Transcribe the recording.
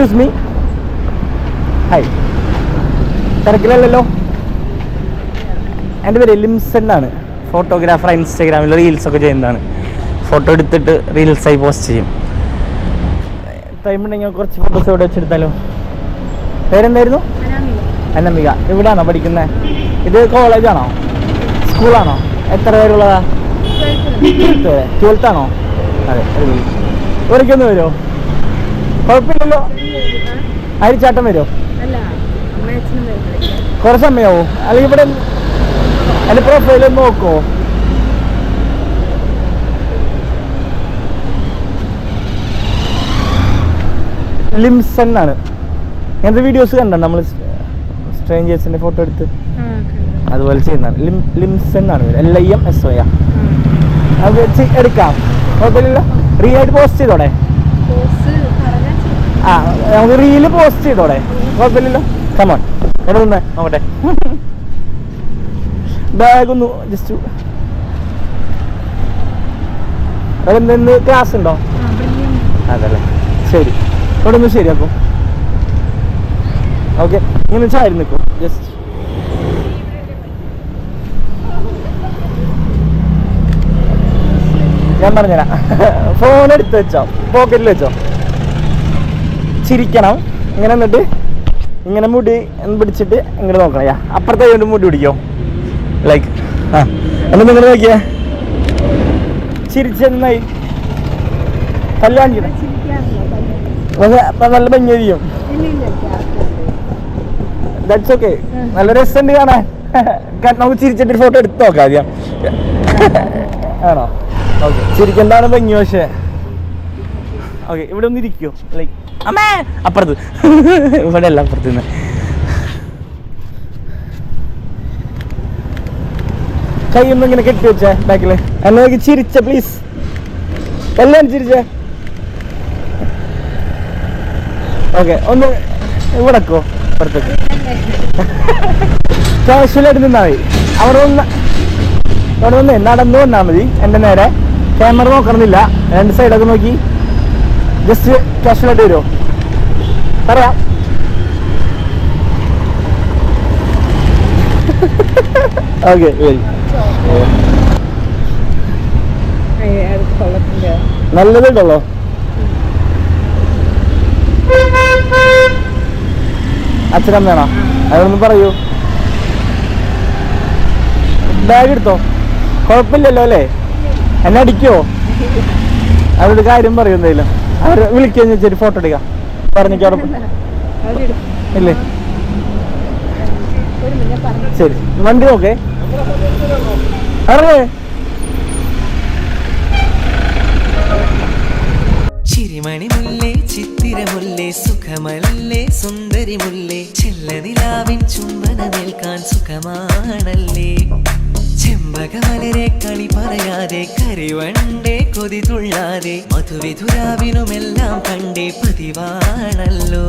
Excuse me hi തിരക്കിലല്ലല്ലോ. എന്റെ പേര് ലിംസൺ ആണ് ഫോട്ടോഗ്രാഫർ ഇൻസ്റ്റാഗ്രാമിൽ റീൽസ് ഒക്കെ ചെയ്യുന്നതാണ്. ഫോട്ടോ എടുത്തിട്ട് റീൽസായി പോസ്റ്റ് ചെയ്യും. ടൈം ഉണ്ടെങ്കിൽ കുറച്ച് ഫോട്ടോസ് ഇവിടെ വെച്ചെടുത്താലോ? പേരെന്തായിരുന്നു? അന്നമിക. ഇവിടാണോ പഠിക്കുന്നത് ഇത് കോളേജാണോ സ്കൂളാണോ എത്ര പേരുള്ളതാ? ട്വൽത്താണോ അതെ അടിപൊളി. ഇവിടേക്കൊന്ന് വരുമോ? കുഴപ്പമില്ലല്ലോ. അതിൽ ചാട്ടം വരുമോ കുറേ സമയമാവോ? അല്ലെങ്കിൽ ഇവിടെ അല്ല പ്രൊഫൈൽ ഒന്ന് നോക്കുമോ ലിംസൺ ആണ്. ഇങ്ങനത്തെ വീഡിയോസ് കണ്ടോ? നമ്മൾ സ്ട്രേഞ്ചേഴ്സിന്റെ ഫോട്ടോ എടുത്ത്. അതുപോലെ ചെയ്യുന്നതാണ്. ലിം ലിംസൺ ആണ് L I M S O അത് എടുക്കാം. കുഴപ്പമില്ലല്ലോ. റീ ആയിട്ട് പോസ്റ്റ് ചെയ്തോടെ? ആ നമുക്ക് റീൽ പോസ്റ്റ് ചെയ്തോടെ? കുഴപ്പമില്ലല്ലോ. കമോൺ എവിടെ നിന്ന്? നോക്കട്ടെ. ബാഗ് ഒന്ന് ജസ്റ്റ് എന്തെന്ന് ക്ലാസ് ഉണ്ടോ? അതല്ലേ. ശരി. ഇവിടെ ഒന്ന് ശരിയാക്കും? ഓക്കെ ഇങ്ങനെ ചാരി നിൽക്കും. ജസ്റ്റ് ഞാൻ പറഞ്ഞുതരാം. ഫോൺ എടുത്ത് വെച്ചോ. പോക്കറ്റിൽ വെച്ചോ. ചിരിക്കണം ഇങ്ങനെ എന്നിട്ട് ഇങ്ങനെ മുടി പിടിച്ചിട്ട് ഇങ്ങോട്ട് നോക്കണം. യാ അപ്പുറത്തെ വീണ്ടും മുടി പിടിക്കോ? ലൈക്ക് ആ എന്നിട്ട് നിങ്ങൾ നോക്കിയേ. ചിരിച്ചെന്നായി പക്ഷെ അപ്പൊ നല്ല ഭംഗിയായിരിക്കും ദാറ്റ്സ് ഓക്കെ നല്ല രസമുണ്ട് കാണാൻ. നമുക്ക് ചിരിച്ചിട്ട് ഫോട്ടോ എടുത്ത് നോക്കാം ആദ്യം. ആണോ? ഓക്കെ ചിരിക്കണ്ടാണ് ഭംഗി പക്ഷേ. ഓക്കെ ഇവിടെ ഒന്ന് ഇരിക്കോ. ലൈക്ക് അമ്മേ! അപ്പുറത്ത്. ഇവിടെ അല്ല അപ്പുറത്ത് നിന്ന്. കൈ ഒന്ന് ഇങ്ങനെ കെട്ടി വെച്ചേ ബാക്കിൽ. എന്നെ നോക്കി ചിരിച്ച പ്ലീസ് എല്ലാം ചിരിച്ചേ. ഓക്കെ ഒന്ന് ഇവിടെക്കോ പുറത്തേക്ക് കാഷ്വലായിട്ട് നിന്നാ മതി. അവിടെ ഒന്ന് അവിടെ ഒന്ന് നടന്നു വന്നാൽ മതി. എന്റെ നേരെ. ക്യാമറ നോക്കണമെന്നില്ല. രണ്ട് സൈഡൊക്കെ നോക്കി. ജസ്റ്റ് ക്യാഷ് വേണ്ടി വരുമോ പറയാം ഓക്കെ വരി നല്ലതുണ്ടല്ലോ അച്ഛനമ്മയാണോ? അതൊന്നും പറയൂ. ബാഗ് എടുത്തോ? കുഴപ്പമില്ലല്ലോ അല്ലേ? എന്നെ അടിക്കോ? അവരുടെ കാര്യം പറയൂ എന്തായാലും. അവർ വെച്ചൊരു ഫോട്ടോ എടുക്കാം. പറഞ്ഞിട്ട് ഇല്ലേ? ശരി. വണ്ടി നോക്കേ. അറിയേ ചിരിമണി മുല്ലേ ചിത്തിരമുല്ലേ സുഖമല്ലേ സുന്ദരി മുല്ലേ ചെല്ലനിലാവിൻ ചുംബനമേൽക്കാൻ സുഖമാണല്ലേ? ചെമ്പകമലരെ കളി പറയാതെ കരിവണ്ടേ കൊതി തുള്ളാതെ മധുവിധുരാവിനുമെല്ലാം കണ്ടേ പതിവാണല്ലോ